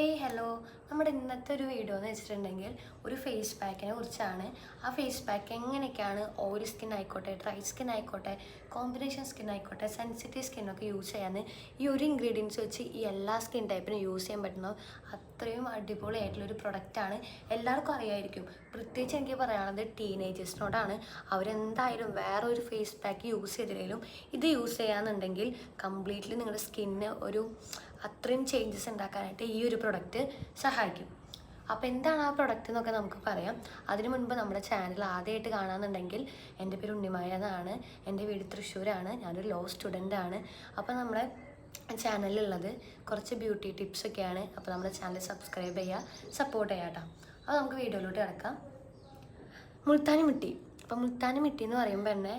Hey hello നമ്മുടെ ഇന്നത്തെ ഒരു വീഡിയോ എന്ന് വെച്ചിട്ടുണ്ടെങ്കിൽ ഒരു ഫേസ് പാക്കിനെ കുറിച്ചാണ്. ആ ഫേസ് പാക്ക് എങ്ങനെയൊക്കെയാണ് ഓയിൽ സ്കിൻ ആയിക്കോട്ടെ ഡ്രൈ സ്കിൻ ആയിക്കോട്ടെ കോമ്പിനേഷൻ സ്കിൻ ആയിക്കോട്ടെ സെൻസിറ്റീവ് സ്കിന്നൊക്കെ യൂസ് ചെയ്യാന്ന് ഈ ഒരു ഇൻഗ്രീഡിയൻസ് വെച്ച് ഈ എല്ലാ സ്കിൻ ടൈപ്പിനും യൂസ് ചെയ്യാൻ പറ്റുന്ന അത്രയും അടിപൊളിയായിട്ടുള്ളൊരു പ്രൊഡക്റ്റാണ് എല്ലാവർക്കും അറിയായിരിക്കും. പ്രത്യേകിച്ച് എനിക്ക് പറയാനുള്ളത് ടീനേജേഴ്സിനോടാണ് അവരെന്തായാലും വേറെ ഒരു ഫേസ് പാക്ക് യൂസ് ചെയ്തില്ലെങ്കിലും ഇത് യൂസ് ചെയ്യാന്നുണ്ടെങ്കിൽ കംപ്ലീറ്റ്ലി നിങ്ങളുടെ സ്കിന്നിന് ഒരു അത്രയും ചേഞ്ചസ് ഉണ്ടാക്കാനായിട്ട് ഈ ഒരു പ്രൊഡക്റ്റ് സഹായിക്കും. അപ്പോൾ എന്താണ് ആ പ്രൊഡക്റ്റ് എന്നൊക്കെ നമുക്ക് പറയാം. അതിനു മുൻപ് നമ്മുടെ ചാനൽ ആദ്യമായിട്ട് കാണാമെന്നുണ്ടെങ്കിൽ എന്റെ പേര് ഉണ്ണിമായ എന്നാണ്. എന്റെ വീട് തൃശ്ശൂരാണ്. ഞാനൊരു ലോ സ്റ്റുഡന്റ് ആണ്. അപ്പോൾ നമ്മുടെ ചാനലിലുള്ളത് കുറച്ച് ബ്യൂട്ടി ടിപ്സൊക്കെയാണ് അപ്പോൾ നമ്മുടെ ചാനൽ സബ്സ്ക്രൈബ് ചെയ്യുക സപ്പോർട്ട് ചെയ്യാം കേട്ടോ. അപ്പോൾ നമുക്ക് വീഡിയോയിലോട്ട് കിടക്കാം. മുൾത്താനി മിട്ടി. അപ്പം മുൾത്താനി മിട്ടി എന്ന് പറയുമ്പോൾ തന്നെ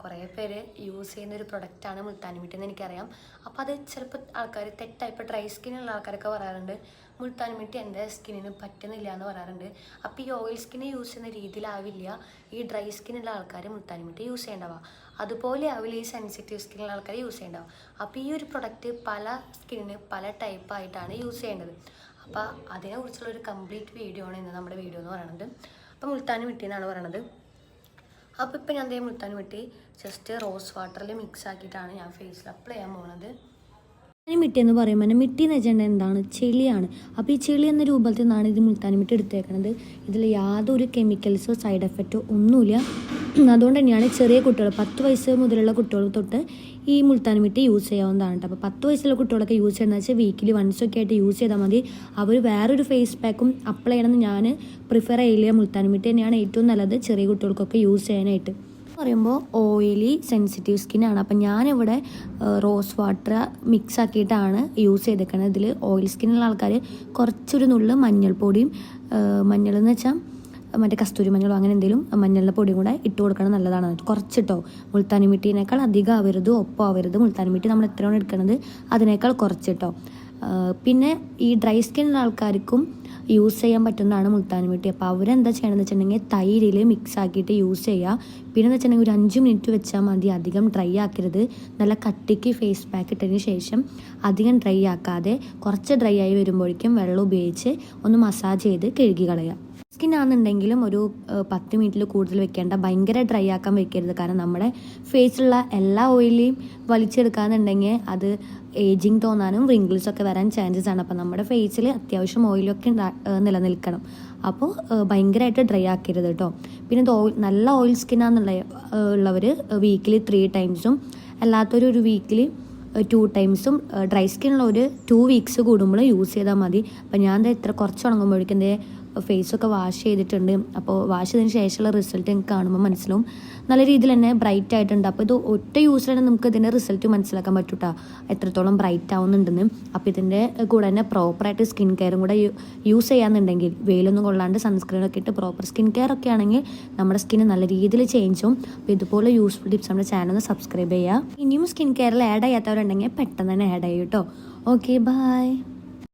കുറേ പേര് യൂസ് ചെയ്യുന്ന ഒരു പ്രൊഡക്റ്റാണ് മുൾത്താനി മിട്ടി എന്ന് എനിക്കറിയാം. അപ്പോൾ അത് ചിലപ്പോൾ ആൾക്കാർ തെറ്റായി ഇപ്പോൾ ഡ്രൈ സ്കിന്നുള്ള ആൾക്കാരൊക്കെ പറയാറുണ്ട് മുൾത്താനി മിട്ടി എന്റെ സ്കിന്നിന് പറ്റുന്നില്ല എന്ന് പറയാറുണ്ട്. അപ്പോൾ ഈ ഓയിൽ സ്കിന്ന് യൂസ് ചെയ്യുന്ന രീതിയിലാവില്ല ഈ ഡ്രൈ സ്കിന്നുള്ള ആൾക്കാർ മുൾത്താനി മിട്ടി യൂസ് ചെയ്യേണ്ടവ. അതുപോലെ ആവില്ല ഈ സെൻസിറ്റീവ് സ്കിന്നുള്ള ആൾക്കാർ യൂസ് ചെയ്യേണ്ടവ. അപ്പോൾ ഈ ഒരു പ്രൊഡക്റ്റ് പല സ്കിന്നിന് പല ടൈപ്പായിട്ടാണ് യൂസ് ചെയ്യേണ്ടത്. അപ്പോൾ അതിനെക്കുറിച്ചുള്ള ഒരു കംപ്ലീറ്റ് വീഡിയോ ആണ് ഇന്ന് നമ്മുടെ വീഡിയോ എന്ന് പറയുന്നത്. അപ്പോൾ മുൾത്താനി എന്നാണ് പറയണത് അപ്പോൾ ഇപ്പം ഞാൻ ദേ മുത്താൻ വിട്ടി ജസ്റ്റ് റോസ് വാട്ടറിൽ മിക്സ് ആക്കിയിട്ടാണ് ഞാൻ ഫേസിൽ അപ്ലൈ ചെയ്യാൻ പോകുന്നത് ഞാൻ മിട്ടി എന്ന് പറയുമ്പോൾ തന്നെ മിട്ടി എന്ന് വെച്ചിട്ടുണ്ടെങ്കിൽ എന്താണ്? ചെളിയാണ്. അപ്പോൾ ഈ ചെളി എന്ന രൂപത്തിൽ നിന്നാണ് ഇത് മുൾത്താനി മിട്ടി എടുത്തേക്കുന്നത് ഇതിൽ യാതൊരു കെമിക്കൽസോ സൈഡ് എഫക്റ്റോ ഒന്നുമില്ല. അതുകൊണ്ട് തന്നെയാണ് ചെറിയ കുട്ടികൾ പത്ത് വയസ്സ് മുതലുള്ള കുട്ടികൾ തൊട്ട് ഈ മുൾത്താനി മിട്ടി യൂസ് ചെയ്യാവുന്നതാണ് കേട്ടോ. അപ്പോൾ പത്ത് വയസ്സുള്ള കുട്ടികളൊക്കെ യൂസ് ചെയ്യുന്നത് വെച്ചാൽ വീക്കിലി വൺസ് ഒക്കെ ആയിട്ട് യൂസ് ചെയ്താൽ മതി. അവർ വേറൊരു ഫേസ് പാക്കും അപ്ലൈ ചെയ്യണമെന്ന് ഞാൻ പ്രിഫർ ചെയ്യില്ല മുൾത്താനി മിട്ടി തന്നെയാണ് ഏറ്റവും നല്ലത് ചെറിയ കുട്ടികൾക്കൊക്കെ യൂസ് ചെയ്യാനായിട്ട്. പറയുമ്പോൾ ഓയിലി സെൻസിറ്റീവ് സ്കിന്നാണ് അപ്പം ഞാനിവിടെ റോസ് വാട്ടർ മിക്സ് ആക്കിയിട്ടാണ് യൂസ് ചെയ്തേക്കുന്നത് ഇതിൽ ഓയിൽ സ്കിന്നുള്ള ആൾക്കാർ കുറച്ചൊരു നുള്ള് മഞ്ഞൾപ്പൊടിയും മഞ്ഞൾ എന്ന് വെച്ചാൽ മറ്റേ കസ്തൂരി മഞ്ഞളോ അങ്ങനെ എന്തെങ്കിലും മഞ്ഞളിന്റെ പൊടിയും കൂടെ ഇട്ട് കൊടുക്കണം നല്ലതാണ്. കുറച്ചിട്ടോ. മുൾത്താനി മിട്ടീനേക്കാൾ അധികം ആവരുത് ഒപ്പം ആവരുത് മുൾത്താനി മിട്ടി നമ്മൾ എത്രയാണ് എടുക്കുന്നത് അതിനേക്കാൾ കുറച്ചിട്ടോ. പിന്നെ ഈ ഡ്രൈ സ്കിന്നുള്ള ആൾക്കാർക്കും യൂസ് ചെയ്യാൻ പറ്റുന്നതാണ് മുൾത്താനി മിട്ടി അപ്പോൾ അവരെന്താ ചെയ്യണമെന്ന് വെച്ചിട്ടുണ്ടെങ്കിൽ തൈരിൽ മിക്സ് ആക്കിയിട്ട് യൂസ് ചെയ്യുക. പിന്നെ എന്ന് വെച്ചിട്ടുണ്ടെങ്കിൽ ഒരു അഞ്ച് മിനിറ്റ് വെച്ചാൽ മതി. അധികം ഡ്രൈ ആക്കരുത്. നല്ല കട്ടിക്ക് ഫേസ് പാക്ക് ഇട്ടതിന് ശേഷം അധികം ഡ്രൈ ആക്കാതെ കുറച്ച് ഡ്രൈ ആയി വരുമ്പോഴേക്കും വെള്ളം ഉപയോഗിച്ച് ഒന്ന് മസാജ് ചെയ്ത് കഴുകി കളയുക. സ്കിൻ ആണെന്നുണ്ടെങ്കിലും ഒരു പത്ത് മിനിറ്റിൽ കൂടുതൽ വെക്കേണ്ട ഭയങ്കര ഡ്രൈ ആക്കാൻ വെക്കരുത്. കാരണം നമ്മുടെ ഫേസിലുള്ള എല്ലാ ഓയിലെയും വലിച്ചെടുക്കാന്നുണ്ടെങ്കിൽ അത് ഏജിങ് തോന്നാനും റിങ്കിൾസ് ഒക്കെ വരാൻ ചാൻസസ് ആണ്. അപ്പോൾ നമ്മുടെ ഫേസിൽ അത്യാവശ്യം ഓയിലൊക്കെ നിലനിൽക്കണം. അപ്പോൾ ഭയങ്കരമായിട്ട് ഡ്രൈ ആക്കരുത് കേട്ടോ പിന്നെ ഇത് ഓയിൽ നല്ല ഓയിൽ സ്കിന്നാന്നുള്ള ഉള്ളവർ വീക്കിലി ത്രീ ടൈംസും അല്ലാത്തൊരു ഒരു വീക്കിലി ടു ടൈംസും ഡ്രൈ സ്കിന്നുള്ള ഒരു ടു വീക്സ് കൂടുമ്പോൾ യൂസ് ചെയ്താൽ മതി. അപ്പം ഞാൻ ദേ ഇത്ര കുറച്ച് ഉണങ്ങുമ്പോഴേക്കും എന്റെ ഫേസൊക്കെ വാഷ് ചെയ്തിട്ടുണ്ട്. അപ്പോൾ വാഷ് ചെയ്തതിന് ശേഷമുള്ള റിസൾട്ട് എനിക്ക് കാണുമ്പോൾ മനസ്സിലാവും നല്ല രീതിയിൽ തന്നെ ബ്രൈറ്റ് ആയിട്ടുണ്ട്. അപ്പോൾ ഇത് ഒറ്റ യൂസിൽ നമുക്ക് ഇതിന്റെ റിസൾട്ട് മനസ്സിലാക്കാൻ പറ്റൂട്ടാ. എത്രത്തോളം ബ്രൈറ്റ് ആവുന്നുണ്ടെന്ന്. അപ്പോൾ ഇതിന്റെ കൂടെ തന്നെ പ്രോപ്പറായിട്ട് സ്കിൻ കെയറും കൂടെ യൂസ് ചെയ്യാന്നുണ്ടെങ്കിൽ വെയിലൊന്നും കൊള്ളാണ്ട് സൺസ്ക്രീനൊക്കെ ഇട്ട് പ്രോപ്പർ സ്കിൻ കെയർ ഒക്കെ ആണെങ്കിൽ നമ്മുടെ സ്കിന്ന് നല്ല രീതിയിൽ ചേഞ്ച് ആവും അപ്പോൾ ഇതുപോലെ യൂസ്ഫുൾ ടിപ്സ് നമ്മുടെ ചാനൽ ഒന്ന് സബ്സ്ക്രൈബ് ചെയ്യുക. ഇനിയും സ്കിൻ കെയറിൽ ആഡ് ചെയ്യാത്തവരുണ്ടെങ്കിൽ പെട്ടെന്ന് തന്നെ ആഡ് ചെയ്യും കേട്ടോ ഓക്കെ ബൈ